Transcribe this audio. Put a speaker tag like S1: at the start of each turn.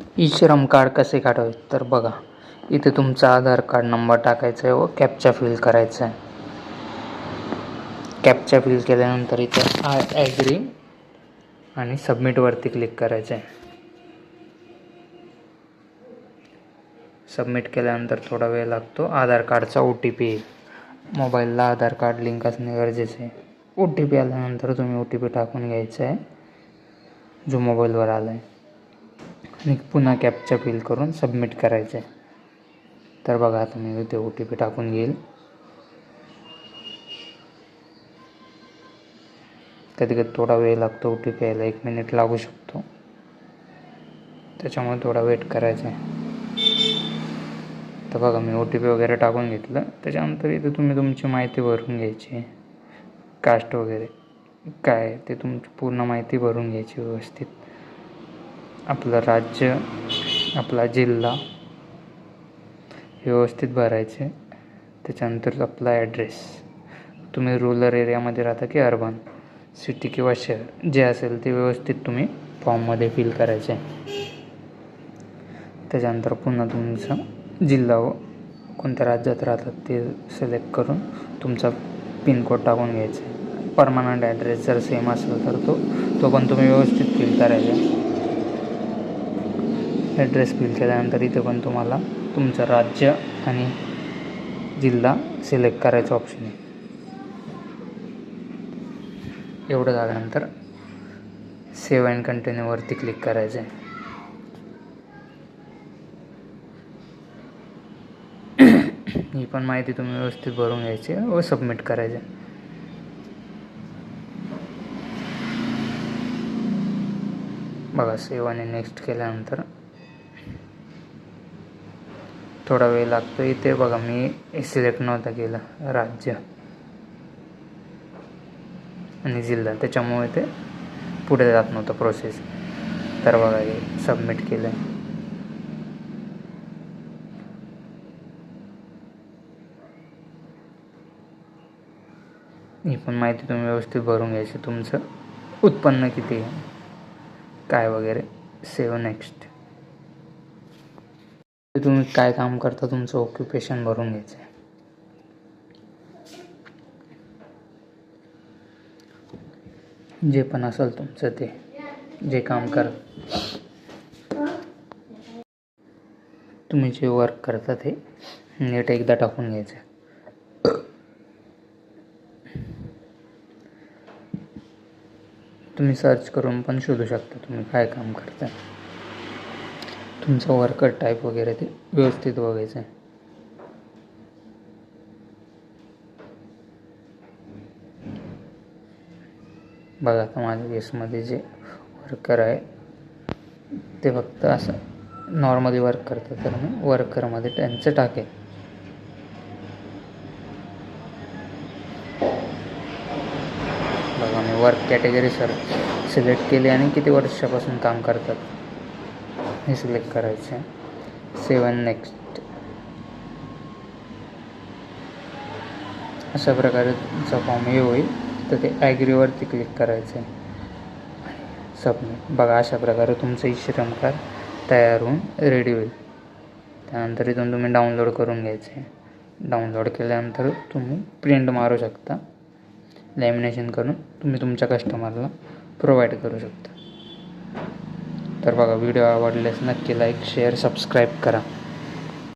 S1: E श्रम card कसे काढावे? तर बघा इथे तुमचा आधार कार्ड नंबर टाकायचा आहे व कॅपचा फिल करायचा आहे कॅपचा फिल केल्यानंतर इथे आय ॲग्री आणि सबमिटवरती क्लिक करायचं आहे सबमिट केल्यानंतर थोडा वेळ लागतो. आधार कार्डचा ओ टी पी येईल. मोबाईलला आधार कार्ड लिंक असणे गरजेचे आहे. ओ टी पी आल्यानंतर तुम्ही ओ टी पी टाकून घ्यायचा आहे जो मोबाईलवर आला आहे आणि पुन्हा कॅपचा फिल करून सबमिट करायचं. आहे तर बघा आता मी इथे ओ टी पी टाकून घेईल. कधी कधी थोडा वेळ लागतो ओ टी पी यायला एक मिनिट लागू शकतो. त्याच्यामुळे थोडा वेट करायचा आहे. तर बघा मी ओ टी पी वगैरे टाकून घेतलं. त्याच्यानंतर इथे तुम्ही तुमची माहिती भरून घ्यायची. कास्ट वगैरे. काय ते तुमची पूर्ण माहिती भरून घ्यायची व्यवस्थित. आपलं राज्य आपला जिल्हा व्यवस्थित भरायचे. त्याच्यानंतर आपला ॲड्रेस तुम्ही रुरल एरियामध्ये राहता की अर्बन सिटी किंवा शहर? जे असेल ते व्यवस्थित तुम्ही फॉर्ममध्ये फिल करायचे. त्याच्यानंतर पुन्हा तुमचा जिल्हा व कोणत्या राज्यात राहतात ते सिलेक्ट करून तुमचा पिनकोड टाकून घ्यायचा. आहे परमनंट ॲड्रेस जर सेम असेल तर तो तो पण तुम्ही व्यवस्थित फिल करायचा. ॲड्रेस फिल केल्यानंतर इथे पण तुम्हाला तुमचं राज्य आणि जिल्हा सिलेक्ट करायचं ऑप्शन आहे. एवढं झाल्यानंतर सेव्ह अँड कंटिन्यूवरती क्लिक करायचं आहे ही पण माहिती तुम्ही व्यवस्थित भरून घ्यायची व सबमिट करायचे बघा सेव्ह आणि नेक्स्ट केल्यानंतर थोडा वेळ लागतो. इथे बघा मी सिलेक्ट नव्हता केलं. राज्य आणि जिल्हा. त्याच्यामुळे ते पुढे जात नव्हतं प्रोसेस तर बघा हे सबमिट केलं आहे ही पण माहिती तुम्ही व्यवस्थित भरून घ्यायची. तुमचं उत्पन्न किती आहे? काय वगैरे? सेव नेक्स्ट तुम्ही काय काम करता तुमचं ऑक्युपेशन भरून घ्यायचं आहे जे पण असेल तुमचं ते जे काम कर. तुम्ही जे वर्क करता ते नीट एकदा टाकून घ्यायचं तुम्ही सर्च करून पण शोधू शकता तुम्ही काय काम करता तुमचं वर्कर टाईप वगैरे ते व्यवस्थित बघायचं आहे बघा आता माझ्या केसमध्ये जे वर्कर आहे ते फक्त असं नॉर्मली वर्क करतात. तर मी वर्करमध्ये त्यांचं टाकेल. बघा मी वर्क कॅटेगरी सर सिलेक्ट केली आणि किती वर्षापासून काम करतात. हे सिलेक्ट करायचे सेवन नेक्स्ट अशा प्रकारे तुमचा फॉर्म हे होईल. तर ते ॲग्रीवरती क्लिक करायचं आहे सबमिट बघा अशा प्रकारे तुमचं ई श्रम कार्ड तयार होऊन रेडी होईल. त्यानंतर इथून तुम्ही डाउनलोड करून घ्यायचे डाउनलोड केल्यानंतर तुम्ही प्रिंट मारू शकता. लॅमिनेशन करून तुम्ही तुमच्या कस्टमरला प्रोव्हाइड करू शकता. तर बघा व्हिडिओ आवडल्यास नक्की लाईक शेअर सबस्क्राईब करा.